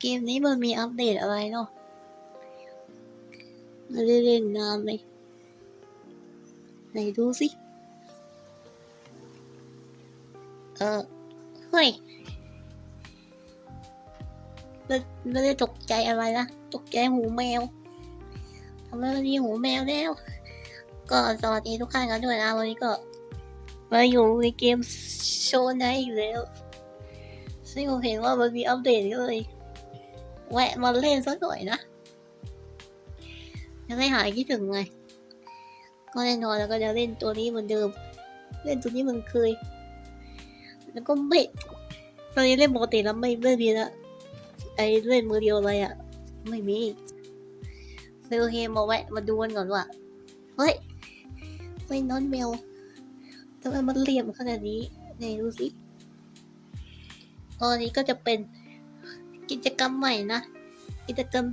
เกมนี้มันมีอัปเดตอะไรเนาะไม่ได้เล่นนานเลยไหนดูสิ เออ เฮ้ยไม่ไม่ได้ตกใจอะไรนะ ตกใจหูแมวทำไมมันมีหูแมวแล้ว ก็สวัสดีทุกท่านกันด้วยนะวันนี้ก็มาอยู่ในเกมโชว์ไนท์อีกแล้วซึ่งผมเห็นว่ามันมีอัปเดตก็เลย แวะมาเล่นสักหน่อยนะยังไม่หายคิดถึงไงก็แน่นอนแล้วก็จะเล่นตัวนี้เหมือนเดิม เล่นตัวนี้เหมันเคย แล้วก็ไม่ตอนนี้เล่นปกติแล้วไม่ไม่มีละไอเล่นมือเดียวอะไรอะไม่มีเลยโอเคมาแวะมาดูกันก่อนว่าเฮ้ยเฮ้ยน้องแมวทำไมมันเหลี่ยมขนาดนี้ไหนดูสิตอนนี้ก็จะเป็น กิจกรรมใหม่นะ กิจกรรม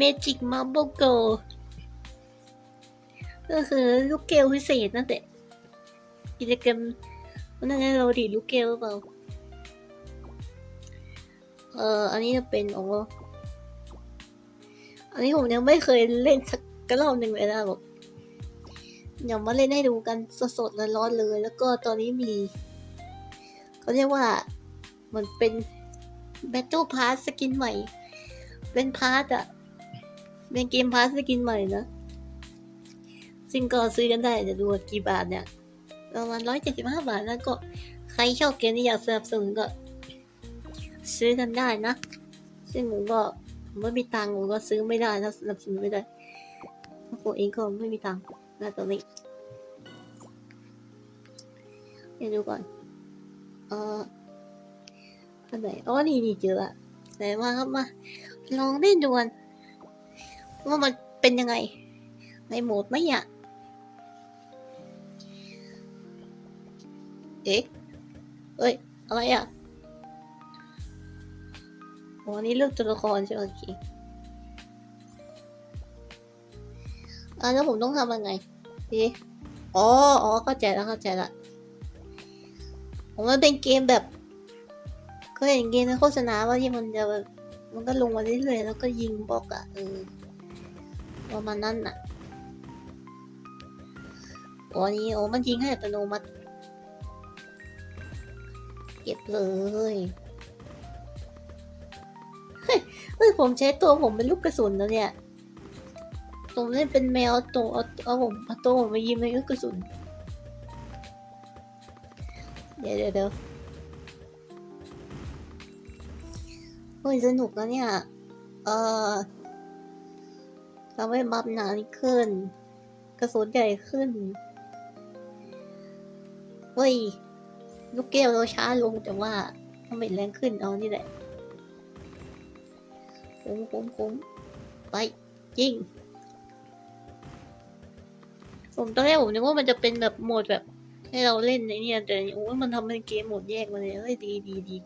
Magic Marble Go ก็คือลูกเกลพิเศษนั่นแหละกิจกรรมวันนั้นเราดีลูกเกลหรือเปล่า เอออันนี้จะเป็นโอ้อันนี้ผมยังไม่เคยเล่นสักกระรอบหนึ่งเลยนะบอกเดี๋ยวมาเล่นให้ดูกันสดๆร้อนๆเลย แล้วก็ตอนนี้มีเขาเรียกว่ามันเป็น Battle Pass สกินใหม่ เป็นพาร์ทอะเป็นเกมพาร์ทสกินใหม่นะซึ่งก็ซื้อกันได้เดี๋ยวดูว่ากี่บาทเนี่ยประมาณร้อยเจ็ดสิบห้าบาทแล้วก็ใครชอบเกมนี้อยากสนับสนุนก็ ซื้อกันได้นะ ซึ่งผมก็ไม่มีตังค์ผมก็ซื้อไม่ได้ถ้าสนับสนุนไม่ได้เพราะผมเองก็ไม่มีตังค์นะตอนนี้เดี๋ยวดูก่อน เออ อันไหนอ๋อนี่นี่เจอละไหนมาครับมา ลองเล่นดูกันว่ามันเป็นยังไง ในโหมดไหมอะเอ๊ะเอ้ย อะไรอะอ๋อนี่เลือกตัวละครใช่ไหมโอเคอะแล้วผมต้องทำยังไงเอ๊ะอ๋อ อ๋อ เข้าใจแล้วเข้าใจละผมว่าเป็นเกมแบบ ก็เห็นเกมในโฆษณาว่าที่มันจะแบบมันก็ลงมาเรื่อยๆแล้วก็ยิงบล็อกอะเออประมาณนั้นอะโอ้นี่โอ้มันยิงให้อัตโนมัติเก็บเลยเฮ้ยเฮ้ยผมใช้ตัวผมเป็นลูกกระสุนแล้วเนี่ยผมเล่นเป็นแมวตัวเอาเอาผมเอาตัวผมไปยิงเป็นลูกกระสุนเดี๋ยวเดี๋ยว เฮ้ยสนุกนะเนี่ย เออทำให้บัฟหนานขึ้น กระสุนใหญ่ขึ้น เฮ้ย ลูกแก้วเราช้าลงแต่ว่าทำไมแรงขึ้นเอานี่แหละคุ้มคุ้มคุ้มไปยิงผมตอนแรกผมนึกว่ามันจะเป็นแบบโหมดแบบ ให้เราเล่นในเนี่ยแต่โอ้ยมันทำเป็นเกมโหมดแยกมาเลยเฮ้ยดีดีดี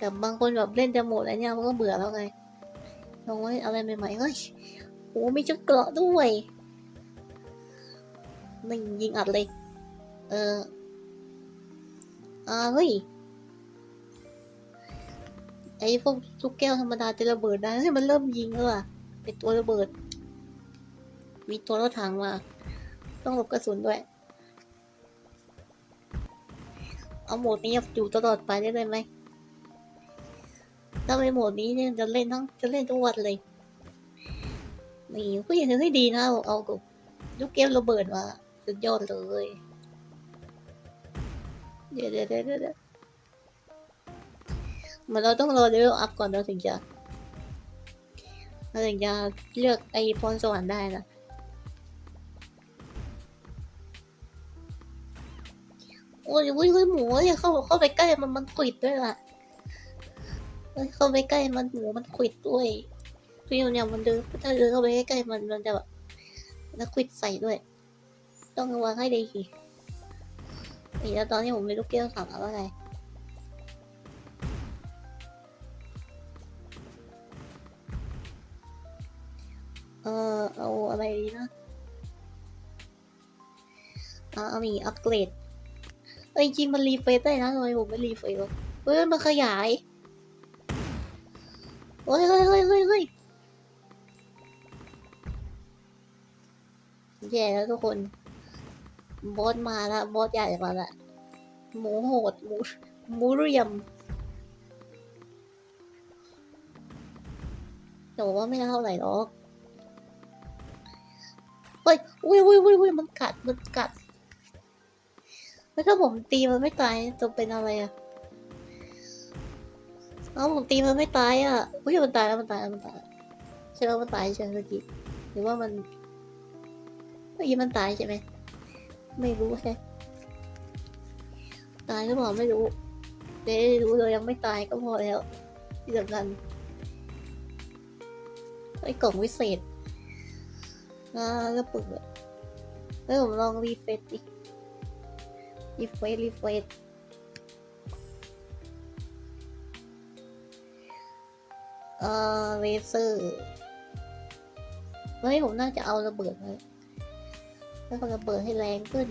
แต่บางคนแบบเล่นจะหมดแล้วเนี่ยมันก็เบื่อแล้วไงลองเล่นอะไรใหม่ๆเฮ้ยโอ้มีชุดเกราะด้วยนี่ยิงอัดเลย เอออ่าเฮ้ยไอ้พวกลูกแก้วธรรมดาจะระเบิดได้เฮ้มันเริ่มยิงแล้วอะเป็นตัวระเบิด มีตัวรถถังมา ต้องหลบกระสุนด้วย เอาโหมดนี้อยู่ตลอดไปได้เลยไหม ถ้าไปโหมดนี้เนี่ยจะเล่นทั้งจะเล่นทุกวันเลยนี่ก็ยังให้ดีนะเอากับลูกเกมระเบิดมาสุดยอดเลยเดี๋ยวเดี๋ยวเดี๋ยวเดะมันเราต้องรอเลเวลอัพก่อนเราถึงจะเราถึงจะเลือกไอพรสวรรค์ได้นะโอ้ยโอ้ยโอ้ยหมูเนี่ยเข้าเข้าไปใกล้มันมันติดด้วยล่ะ เอ้ยเข้าไปใกล้มันหมูมันขวิดด้วยพี่เนี่ยมันเดินถ้าเดินเข้าไปใกล้ๆมันมันจะแบบแล้วขวิดใส่ด้วย ต้องระวังให้ดีนี่แล้วตอนนี้ผมไม่ลูกเกี้ยวสั่งอะไรเออเอาอะไรดีนะเอาเอามีอัปเกรดเอ้ยจริงมันรีเฟซได้นะทำไมผมไม่รีเฟซวะเฮ้ยมันขยาย อ้ยเฮ้ยเฮ้ยเฮ้ยเฮ้ยแย่แล้วทุกคน บอสมาแล้วบอสใหญ่มาล้วหมูโหดหมูหมูเรียมแต่ว่าไม่เท่าไหร่หรอกเฮ้ยอุ้ยอุ้ยอุ้ยอุ้ยมันกัดมันกัดแล้วถ้าผมตีมันไม่ตายจะเป็นอะไรอะ เอาผมตีมันไม่ตายอะอุ้ยมันตายแล้วมันตายแล้วมันตายใช่ไหมมันตายใช่ไหมเมื่อกี้หรือว่ามันเมื่อกี้มันตายใช่ไหมไม่รู้ใช่ตายหรือเปล่าไม่รู้เดี๋ยวรู้เลยยังไม่ตายก็พอแล้วที่สำคัญไอ้กล่องวิเศษอ่าก็ปึกอะเฮ้ยผมลองรีเฟซดิรีเฟซรีเฟซ เออเลเซอร์เฮ้ยผมน่าจะเอาระเบิดมาแล้วก็ระเบิดให้แรงขึ้น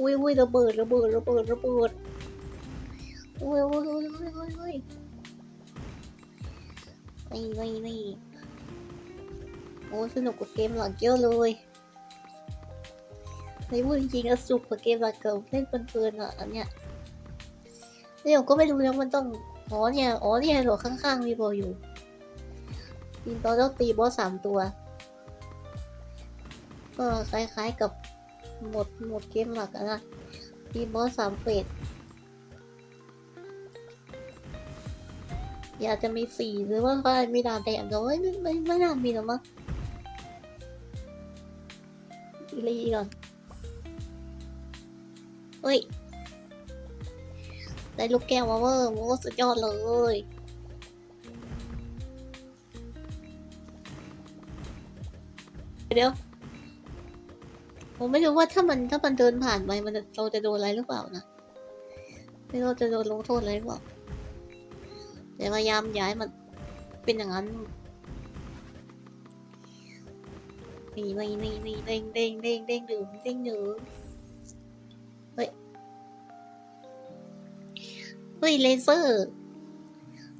อุ้ยอุ้ยระเบิดระเบิดระเบิดระเบิดอุ้ยอุ้ยอุ้ยอุ้ยอุ้ยอุ้ยนี่นี่นี่โอ้สนุกกว่าเกมหลักเยอะเลย ฮ้ยพูดจริงๆอะสุกกว่าเกมหลักเกิลเล่นเพลินๆอะอันเนี้ยเดี๋ยวก็ไม่รู้นะมันต้องอ๋อเนี่ยอ๋อเนี่ยหรอข้างๆมีบอลอยู่ทีมตอนต้องตีบอสสามตัว ก็คล้ายๆกับหมดหมดเกมหลักอะนะตีบอสสามเฟสอยากจะมีสี่หรือว่าก็มีดาวแดงแต่ว่าไม่ไม่ไม่น่ามีหรอมั้งอีลีก่อน เฮ้ย ได้ลูกแก้วมาเวอร์โมสุดยอดเลย เดี๋ยว ผมไม่รู้ว่าถ้ามันถ้ามันเดินผ่านไปมันจะเราจะโดนอะไรหรือเปล่านะ ไม่รู้จะโดนลงโทษอะไรหรือเปล่าแต่พยายามย้ายมันเป็นอย่างนั้นนี่นี่นี่นี่เด้งเด้งเด้งเด้งดึงเด้งดึง ฮ้ยเลเซอร์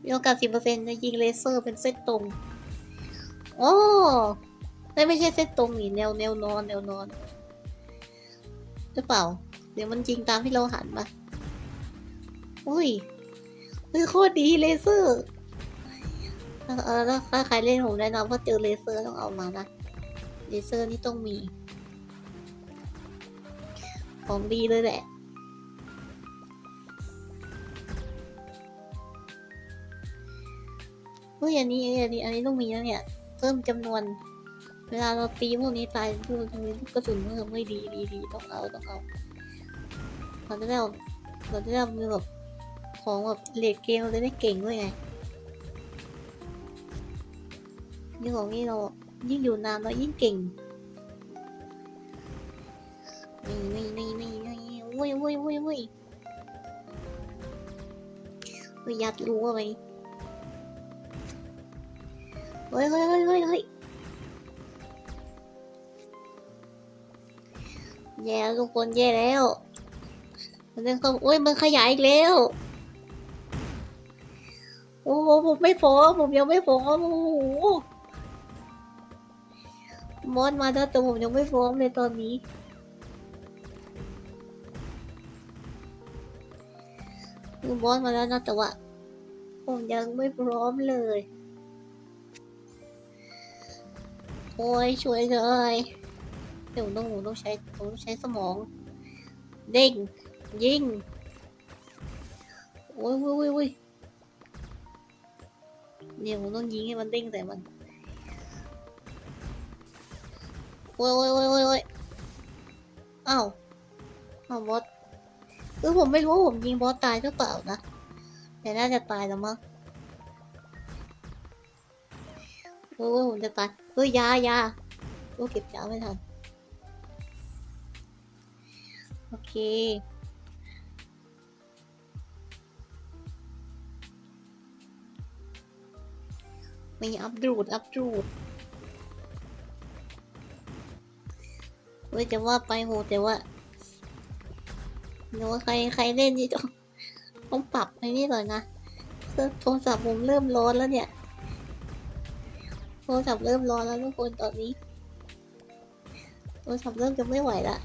มีโอกาสสิบเปอร์เซ็นต์จะยิงเลเซอร์เป็นเส้นตรง โอ้ไม่ไม่ใช่เส้นตรงนี่แนวแนวนอนแนวนอนหรือเปล่า เดี๋ยวมันยิงตามที่เราหันมาอุ้ยเฮ้ยโคตรดีเลเซอร์เออแล้วถ้าใครเล่นผมแนะนำว่าเจอเลเซอร์ต้องเอามานะเลเซอร์นี่ต้องมี ของดีเลยแหละ ฮ้ยอันนี้อันนี้อันนี้ต้องมีแล้วเนี่ย เพิ่มจำนวน เวลาเราตีพวกนี้ตายพวกนี้กกระสุนเพิ่มไม่ดีดีดีต้องเอาต้องเอาเราจะได้เราจะได้มีแบบของแบบเลดเกมเราจะได้เก่งด้วยไงนี่ของนี่เรายิ่งอยู่นานเรายิ่งเก่งนี่นี่นี่นี่นี่วุ้ยวุ้ยวุ้ยวุ้ยวุ้ยยัดรู้อะไรเฮ้ยเฮ้ยเฮ้ยเฮ้ยเฮ้ยแย่ทุกคนแย่แล้ว มันยังต้องโอ้ยมันขยายอีกแล้ว โอ้โหผมไม่ฟ้อผมยังไม่ฟ้อโอ้โหมอสมาแล้วแต่ผมยังไม่ฟ้องเลยตอนนี้คือบอสมาแล้วนะแต่ว่าผมยังไม่พร้อมเลย โอ้ยช่วยเลยเดี๋ยวต้องหนูต้องใช้ต้องใช้สมองเด้งยิงโอ้ยโอ้ยโอ้ยเดี๋ยวผมต้องยิงให้มันเด้งใส่มันโอ้ยโอ้ยโอ้ยโอ้ยโอ้ยอ้าวอ้าวบอสคือผมไม่รู้ว่าผมยิงบอสตายหรือเปล่านะแต่น่าจะตายแล้วมั้ง โอ้ผมจะตายเฮ้ยยายาโอ้เก็บยาไม่ทันโอเค มีอัพดูดอัพดูดเฮ้ยจะว่าไปโหแต่ว่าหรือว่าใครใครเล่นนี่ต้องต้องปรับไอ้นี่หน่อยนะเรื่องโทรศัพท์ผมเริ่มร้อนแล้วเนี่ย โทรศัพท์เริ่มร้อนแล้วทุกคนตอนนี้โทรศัพท์เริ่มจะไม่ไหวละ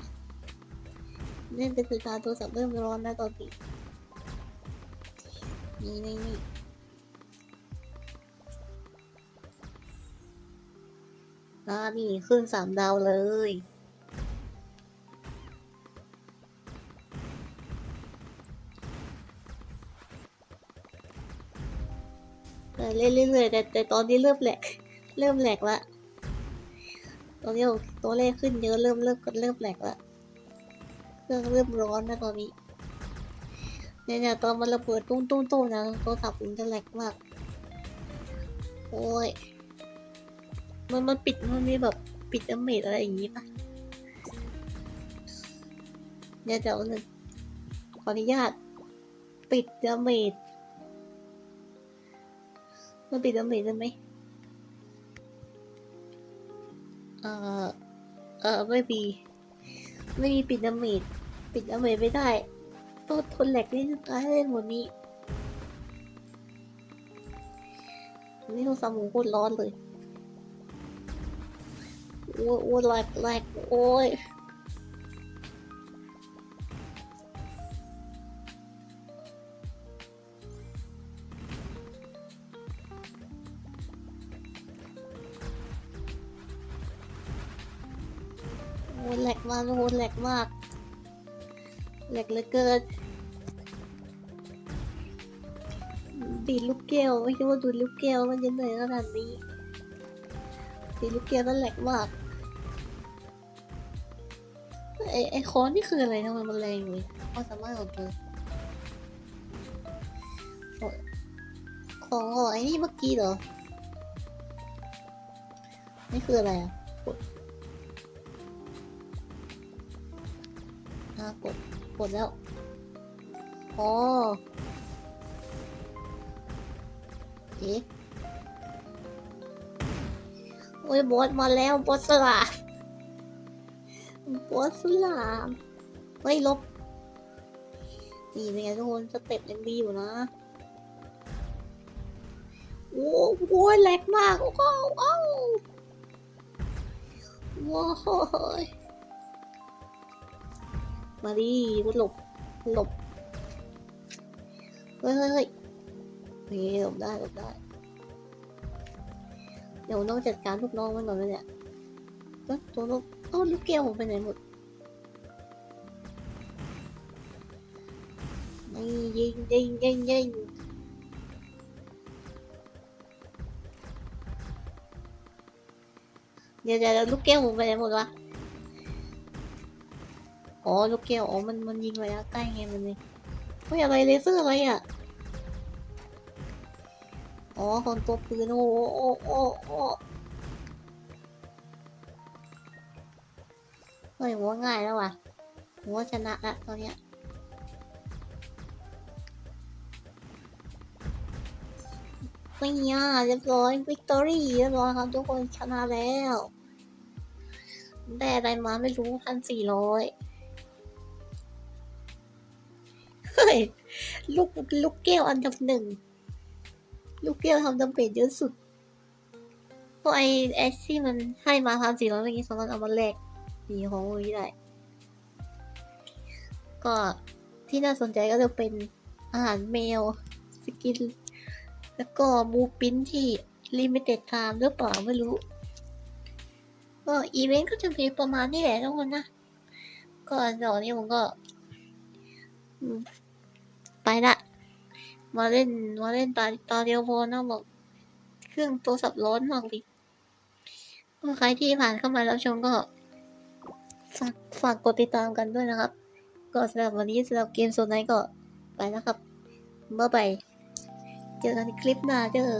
เล่นเป็นสื่อการโทรศัพท์เริ่มร้อนแล้วตอนนี้นี่นี่นี่อ่านี่ขึ้นสามดาวเลยเออเล่นเรื่อยๆแต่แต่ตอนนี้เริ่มแหลก เริ่มแหลกละตอนนี้ตัวเลขขึ้นเยอะเริ่มเริ่มเริ่มแหลกละเครื่องเริ่มร้อนนะตอนนี้เนี่ยตอนมันระเบิดตุ้งตุ้งตุ้งนะโทรศัพท์ผมจะแหลกมากโอ้ยมันมันปิดมันมีแบบปิดดาเมจอะไรอย่างงี้ปะเนี่ยเดี๋ยวนึงขออนุญาต ปิดดาเมจมันปิดดาเมจได้ไหม อ่อ เอ่อไม่มี ไม่มีปิดดาเมจปิดดาเมจไม่ได้ต้องทนแหลกนี่ตายเล่นหมดนี้ นี่โทรศัพท์ผมโคตรร้อนเลย โอ้ยโอ้ยแหลกแหลกโอ้ย ลกมากโอ้ยแหลกมากแหลกเหลือเกินดีดลูกแก้วไม่คิดว่าดูดลูกแก้วมันจะเหนื่อยขนาดนี้ดีลูกแก้วนั่นแหลกมากไอไอคอนนี่คืออะไรทำไมมันแรงเลยความสามารถของเธอของของของไอ้นี่เมื่อกี้เหรอนี่คืออะไรอะากด กดแล้วอ๋อเอ๊ะโอ้ยบอสมาแล้วบอสสลามบอสสลามเฮ้ยลบนี่เป็นไงทุกคนสเต็ปยังดีอยู่นะโอ้โหแหลกมาก โอ้โหโอ้โหว้าว มาดิกูหลบ หลบ เฮ้ยเฮ้ยเฮ้ยหลบได้หลบได้ เดี๋ยวต้องจัดการลูกน้องมันก่อนเลยเนี่ยเอ้ยตัวลูกเอ้ลูกแก้วผมไปไหนหมดนี่ยิงยิงยิงยิงเดี๋ยวเดี๋ยวลูกแก้วผมไปไหนหมดวะ อ๋อลูกแก้วอ๋อมันมันยิงระยะใกล้ไงมันเลยเฮ้ยอะไรเลเซอร์อะไรอะอ๋อของตัวปืนโอ้โอ้โอ้โอ้เฮ้ยผมว่าง่ายแล้วว่ะผมว่าชนะละตอนเนี้ยไม่ยากเรียบร้อยวิกตอรี่เรียบร้อยครับทุกคนชนะแล้วได้อะไรมาไม่รู้พันสี่ร้อย ลูกลูกแก้วอันดับหนึ่ง ลูกแก้วทำดาเมจเยอะสุดเพราะไอไอที่มันให้มาพันสี่ร้อยเมื่อกี้สามารถเอามาแลกหนีของมือได้ ก็ที่น่าสนใจก็จะเป็นอาหารแมวสกิน แล้วก็บูปินที่ลิมิเต็ดไทม์หรือเปล่าไม่รู้ ก็อีเวนต์ก็จะมีประมาณนี้แหละทุกคนนะ ก็ตอนนี้ผมก็ ไปละ มาเล่นมาเล่นตาตาเดียวพอนะบอก เครื่องโทรศัพท์ร้อนมากดิก็ใครที่ผ่านเข้ามาแล้วชมก็ ฝากฝากกดติดตามกันด้วยนะครับ ก็สำหรับวันนี้สำหรับเกมโซนไนก็ไปแล้วครับบ๊ายบายเจอกันในคลิปหน้าเจอ